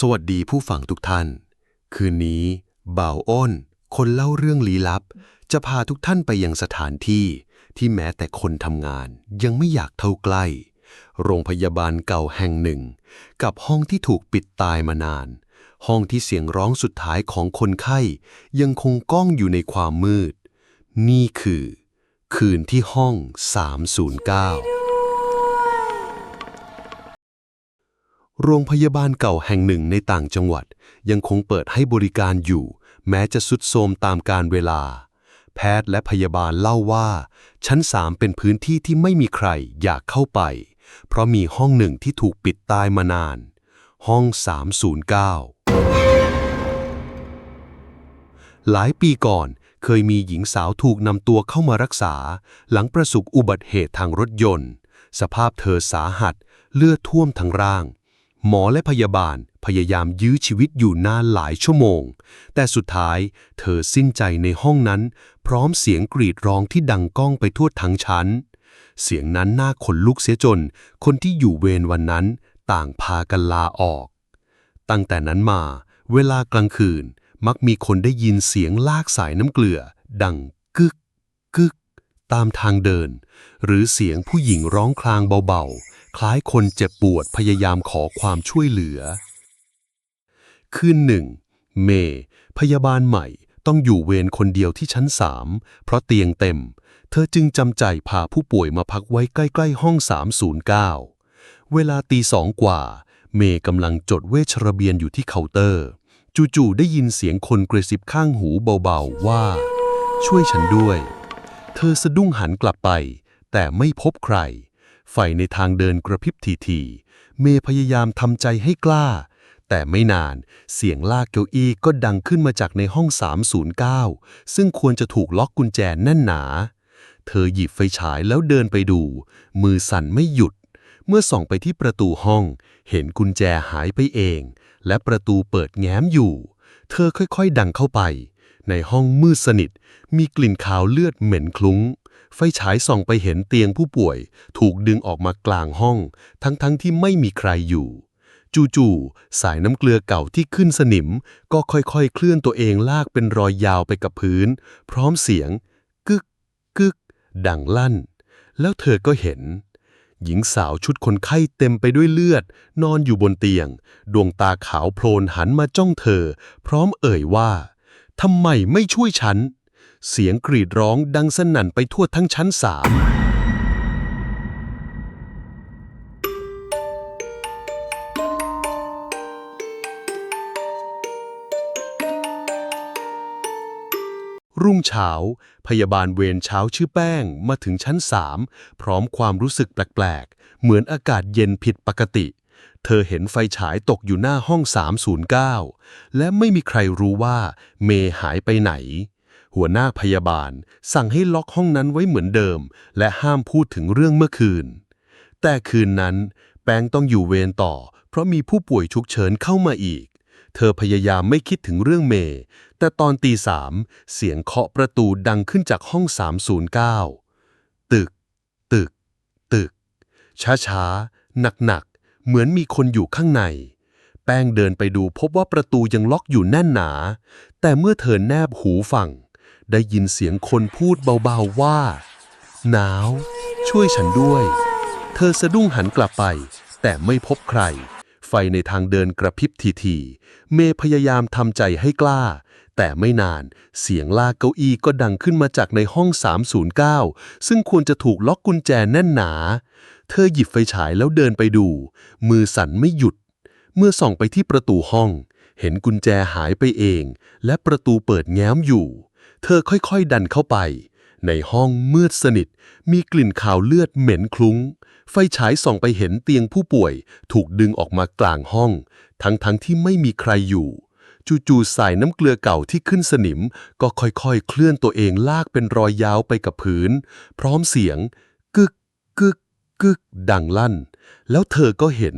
สวัสดีผู้ฟังทุกท่าน คืนนี้บ่าวอ้น คนเล่าเรื่องลี้ลับ จะพาทุกท่านไปยังสถานที่ที่แม้แต่คนทำงานยังไม่อยากเข้าใกล้ โรงพยาบาลเก่าแห่งหนึ่ง กับห้องที่ถูกปิดตายมานาน ห้องที่เสียงร้องสุดท้ายของคนไข้ ยังคงก้องอยู่ในความมืด นี่คือ คืนที่ห้อง 309 โรงพยาบาลเก่าแห่งหนึ่งในต่างจังหวัด ยังคงเปิดให้บริการอยู่ แม้จะสุดโทรมตามการเวลา แพทย์และพยาบาลเล่าว่า ชั้นสามเป็นพื้นที่ที่ไม่มีใครอยากเข้าไป เพราะมีห้องหนึ่งที่ถูกปิดตายมานาน ห้อง 309 หลายปีก่อนเคยมีหญิงสาวถูกนำตัวเข้ามารักษา หลังประสบอุบัติเหตุทางรถยนต์ สภาพเธอสาหัส เลือดท่วมทั้งร่าง หมอและพยาบาลพยายามยื้อชีวิตอยู่นานหลายชั่วโมง แต่สุดท้ายเธอสิ้นใจในห้องนั้น พร้อมเสียงกรีดร้องที่ดังก้องไปทั่วทั้งชั้น เสียงนั้นน่าขนลุกเสียจน คนที่อยู่เวรวันนั้นต่างพากันลาออก ตั้งแต่นั้นมา เวลากลางคืนมักมีคนได้ยินเสียงลากสายน้ำเกลือ ดังกึกกึกตามทางเดิน หรือเสียงผู้หญิงร้องคลางเบาๆ คล้ายคนเจ็บปวดพยายามขอความช่วยเหลือ คืนหนึ่ง เมย์พยาบาลใหม่ต้องอยู่เวรคนเดียวที่ชั้นสามเพราะเตียงเต็ม เธอจึงจำใจพาผู้ป่วยมาพักไว้ใกล้ ๆ ห้อง 309 เวลาตีสองกว่า เมย์กำลังจดเวชระเบียนอยู่ที่เคาน์เตอร์ จู่ๆได้ยินเสียงคนกระซิบข้างหูเบาๆว่า ช่วยฉันด้วย เธอสะดุ้งหันกลับไป แต่ไม่พบใคร ไฟในทางเดินกระพริบทีๆเมย์พยายามทำใจให้กล้า แต่ไม่นานเสียงลากเก้าอี้ก็ดังขึ้นมาจากในห้อง 309 ซึ่งควรจะถูกล็อกกุญแจแน่นหนา เธอหยิบไฟฉายแล้วเดินไปดู มือสั่นไม่หยุด เมื่อส่องไปที่ประตูห้อง เห็นกุญแจหายไปเอง และประตูเปิดแง้มอยู่ เธอค่อยๆ ดังเข้าไป ในห้องมืดสนิท มีกลิ่นคาวเลือดเหม็นคลุ้ง ไฟฉายส่องไปเห็นเตียงผู้ป่วย ถูกดึงออกมากลางห้อง ทั้งๆที่ไม่มีใครอยู่ จู่ๆสายน้ำเกลือเก่าที่ขึ้นสนิม ก็ค่อยๆ เคลื่อนตัวเองลากเป็นรอยยาวไปกับพื้น พร้อมเสียง กึกกึกดังลั่น แล้วเธอก็เห็นหญิงสาวชุดคนไข้เต็มไปด้วยเลือด นอนอยู่บนเตียง ดวงตาขาวโพลนหันมาจ้องเธอ พร้อมเอ่ยว่า ทำไมไม่ช่วยฉัน เสียงกรีดร้องดังสนั่นไปทั่วทั้งชั้นสามรุ่งเช้า พยาบาลเวรเช้าชื่อแป้งมาถึงชั้นสามพร้อมความรู้สึกแปลกๆ เหมือนอากาศเย็นผิดปกติ เธอเห็นไฟฉายตกอยู่หน้าห้อง 309 และไม่มีใครรู้ว่าเมย์หายไปไหน หัวหน้าพยาบาลสั่งให้ล็อกห้องนั้นไว้เหมือนเดิม และห้ามพูดถึงเรื่องเมื่อคืน แต่คืนนั้น แป้งต้องอยู่เวรต่อ เพราะมีผู้ป่วยฉุกเฉินเข้ามาอีก เธอพยายามไม่คิดถึงเรื่องเมย์แต่ตอนตีสามเสียงเคาะประตูดังขึ้นจากห้อง 309 ตึก ตึก ตึก ช้าช้าหนักหนักๆ เหมือนมีคนอยู่ข้างใน แป้งเดินไปดูพบว่าประตูยังล็อกอยู่แน่นหนา แต่เมื่อเธอแนบหูฟัง ได้ยินเสียงคนพูดเบาๆว่า หนาว ช่วยฉันด้วย เธอสะดุ้งหันกลับไป แต่ไม่พบใคร ไฟในทางเดินกระพริบทีๆเมพยายามทำใจให้กล้า แต่ไม่นานเสียงลากเก้าอี้ก็ดังขึ้นมาจากในห้อง 309 ซึ่งควรจะถูกล็อกกุญแจแน่นหนา เธอหยิบไฟฉายแล้วเดินไปดู มือสั่นไม่หยุด เมื่อส่องไปที่ประตูห้อง เห็นกุญแจหายไปเอง และประตูเปิดแง้มอยู่ เธอค่อยๆดันเข้าไป ในห้องมืดสนิท มีกลิ่นขาวเลือดเหม็นคลุ้ง ไฟฉายส่องไปเห็นเตียงผู้ป่วย ถูกดึงออกมากลางห้อง ทั้งๆทที่ไม่มีใครอยู่ จู่ๆสายน้ำเกลือเก่าที่ขึ้นสนิม ก็ค่อยๆ เคลื่อนตัวเองลากเป็นรอยยาวไปกับพื้น พร้อมเสียง กึกกึกกึกดังลั่น แล้วเธอก็เห็น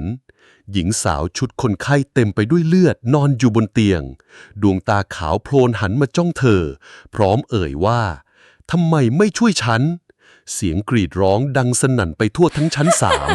หญิงสาวชุดคนไข้เต็มไปด้วยเลือดนอนอยู่บนเตียง ดวงตาขาวโพลนหันมาจ้องเธอ พร้อมเอ่ยว่าทำไมไม่ช่วยฉัน เสียงกรีดร้องดังสนั่นไปทั่วทั้งชั้นสาม